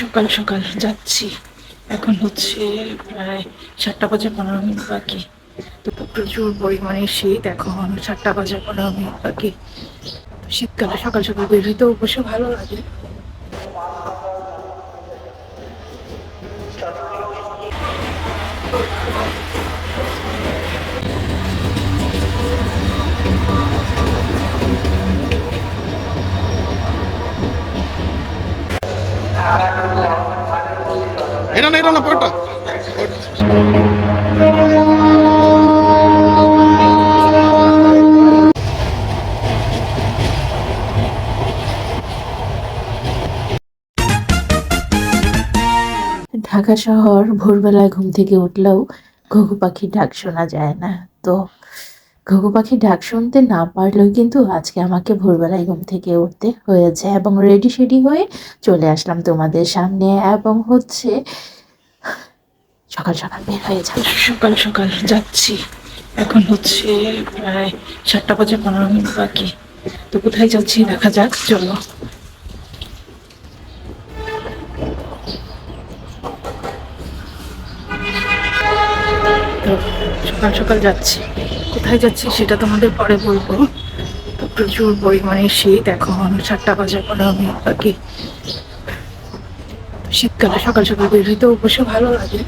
সকাল সকাল যাচ্ছি। এখন হচ্ছে প্রায় সাতটা বাজে পনেরো মিনিট বাকি। তো প্রচুর পরিমাণে শীত, এখন সাতটা বাজে পনেরো মিনিট বাকি। শীতকালে সকাল সকাল বের হইতেও অবশ্য ভালো লাগে। ঢাকা শহর ভোরবেলায় ঘুম থেকে উঠলেও ঘুঘু পাখির ডাক শোনা যায় না। তো ঘুঘু পাখির ডাক শুনতে না পারলেও কিন্তু আজকে আমাকে ভোরবেলায় ঘুম থেকে উঠতে হয়েছে এবং রেডি শেডি হয়ে চলে আসলাম তোমাদের সামনে। এবং হচ্ছে সকাল সকাল বের হয়ে যাবে। সকাল সকাল যাচ্ছি। এখন হচ্ছে প্রায় সাতটা বাজে পনেরো মিনিট বাকি। তো কোথায় যাচ্ছি দেখা যাক, চলো। সকাল সকাল যাচ্ছি। কোথায় যাচ্ছি সেটা তোমাদের পরে বলব। তো প্রচুর পরিমাণে শীত এখন, সাতটা বাজে পনেরো মিনিট বাকি। শীতকালে সকাল সকাল বের হইতে অবশ্য ভালো লাগে।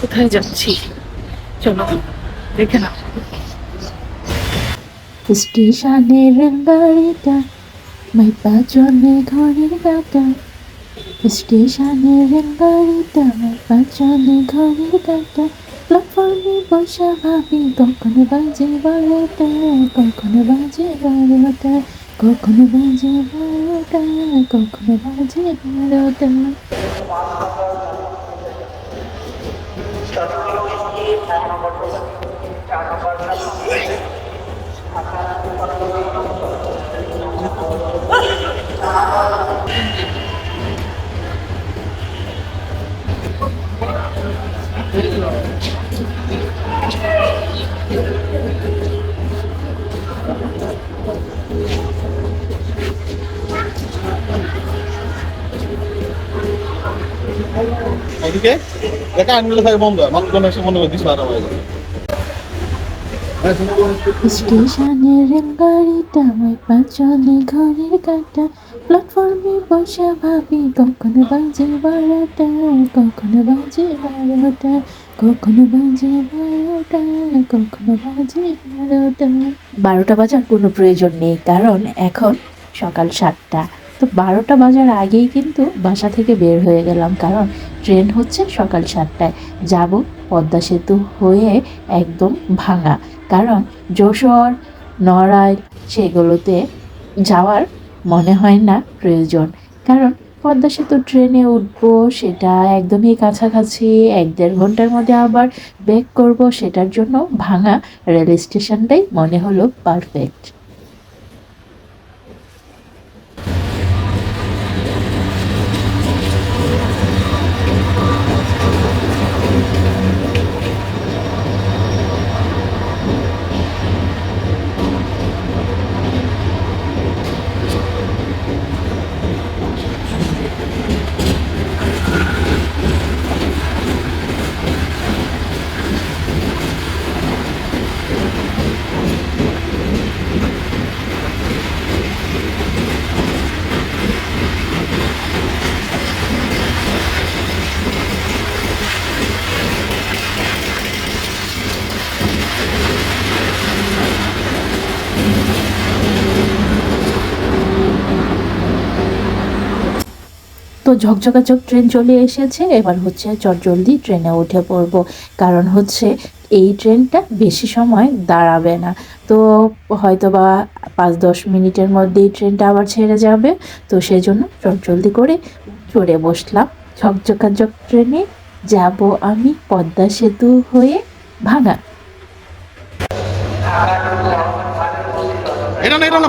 কোথায় যাচ্ছি? চলো, দেখে নাও। স্টেশনের গাড়িটা মাই পাচনে ঘড়ির কাটা স্টেশনের গাড়িটা মাই পাচনে ঘড়ির কাটা প্ল্যাটফর্মে বসে ভাবি, কখন বাজে বারোটা কখন বাজে বারোটা কখন বাজে বারোটা কখন বাজে বারোটা এদিকে? দেখা আনগুলো থাকে বন্ধ মাত্র কোনো এসে মনে করে দিস আর হয়ে যাবে। স্টেশনের গাড়িটা আমার পাঁচনে ঘরের কাটা প্ল্যাটফর্মে বসে ভাবি কখনো বাজে বারোটা কখনো বাজে বারোটা কখনো বাজে বারোটা কখনো বাজে বারোটা। বারোটা বাজার কোনো প্রয়োজন নেই কারণ এখন সকাল সাতটা। তো বারোটা বাজার আগেই কিন্তু বাসা থেকে বের হয়ে গেলাম, কারণ ট্রেন হচ্ছে সকাল সাতটায়। যাব পদ্মা সেতু হয়ে একদম ভাঙা, কারণ যশোর, নড়াইল সেগুলোতে যাওয়ার মনে হয় না প্রয়োজন। কারণ পদ্মা সেতু ট্রেনে উঠবো, সেটা একদমই কাছাকাছি, এক দেড় ঘণ্টার মধ্যে আবার ব্যাক করব, সেটার জন্য ভাঙা রেল স্টেশনটাই মনে হলো পারফেক্ট তো ঝকঝকাচক ট্রেন চলে এসেছে। এবার হচ্ছে চটজলদি ট্রেনে উঠে পড়ব। কারণ হচ্ছে এই ট্রেনটা বেশি সময় দাঁড়াবে না। তো হয়তো বা পাঁচ দশ মিনিটের মধ্যেই ট্রেনটা আবার ছেড়ে যাবে। তো সেই জন্য চটজলদি করে চড়ে বসলাম। ঝকঝকাচক ট্রেনে যাব আমি পদ্মা সেতু হয়ে ভাঙা। এটা না এটা না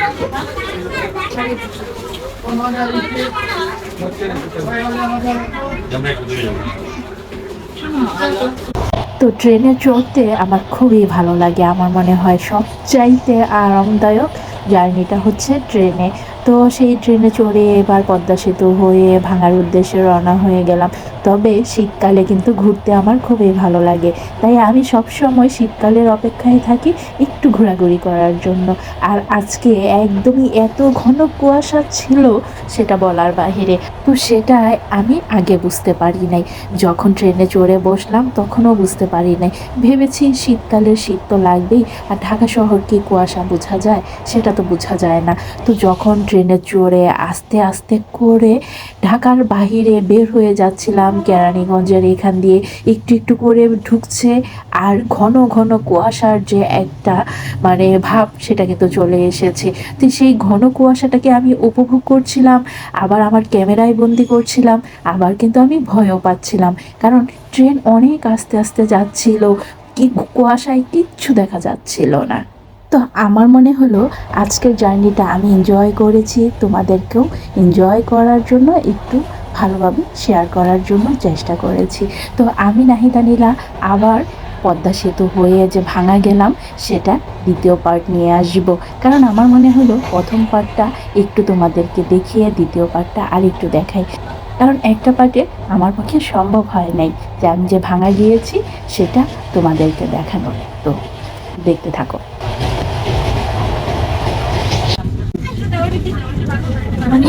তো ট্রেনে চড়তে আমার খুবই ভালো লাগে, আমার মনে হয় সবচাইতে আরামদায়ক জার্নিটা হচ্ছে ট্রেনে। তো সেই ট্রেনে চড়ে এবার পদ্মা সেতু হয়ে ভাঙার উদ্দেশ্যে রওনা হয়ে গেলাম। তবে শীতকালে কিন্তু ঘুরতে আমার খুবই ভালো লাগে। তাই আমি সবসময় শীতকালের অপেক্ষায় থাকি একটু ঘোরাঘুরি করার জন্য। আর আজকে একদমই এত ঘন কুয়াশা ছিল সেটা বলার বাহিরে। তো সেটা আমি আগে বুঝতে পারি নাই। যখন ট্রেনে চড়ে বসলাম তখনও বুঝতে পারি নাই। ভেবেছি শীতকালের শীত তো লাগবেই। আর ঢাকা শহর কি কুয়াশা বোঝা যায়? সেটা তো বোঝা যায় না। তো যখন ট্রেনে চড়ে আস্তে আস্তে করে ঢাকার বাহিরে বের হয়ে যাচ্ছিলাম কেরানীগঞ্জের এখান দিয়ে একটু একটু করে ঢুকছে। আর ঘন ঘন কুয়াশার যে একটা মানে ভাব, সেটা কিন্তু চলে এসেছে। তো সেই ঘন কুয়াশাটাকে আমি উপভোগ করছিলাম, আবার আমার ক্যামেরায় বন্দি করছিলাম, আবার কিন্তু আমি ভয়ও পাচ্ছিলাম। কারণ ট্রেন অনেক আস্তে আস্তে যাচ্ছিল, কি কুয়াশায় কিচ্ছু দেখা যাচ্ছিল না। তো আমার মনে হলো, আজকের জার্নিটা আমি এনজয় করেছি, তোমাদেরকেও এনজয় করার জন্য একটু ভালোভাবে শেয়ার করার জন্য চেষ্টা করেছি। তো আমি নাহিদা নীলা আবার পদ্মা সেতু হয়ে যে ভাঙা গেলাম, সেটা দ্বিতীয় পার্ট নিয়ে আসব। কারণ আমার মনে হলো প্রথম পার্টটা একটু তোমাদেরকে দেখিয়ে, দ্বিতীয় পার্টটা আর একটু দেখাই। কারণ একটা পার্টে আমার পক্ষে সম্ভব হয় নাই যে আমি যে ভাঙা গিয়েছি, সেটা তোমাদেরকে দেখানো। তো দেখতে থাকো। মানে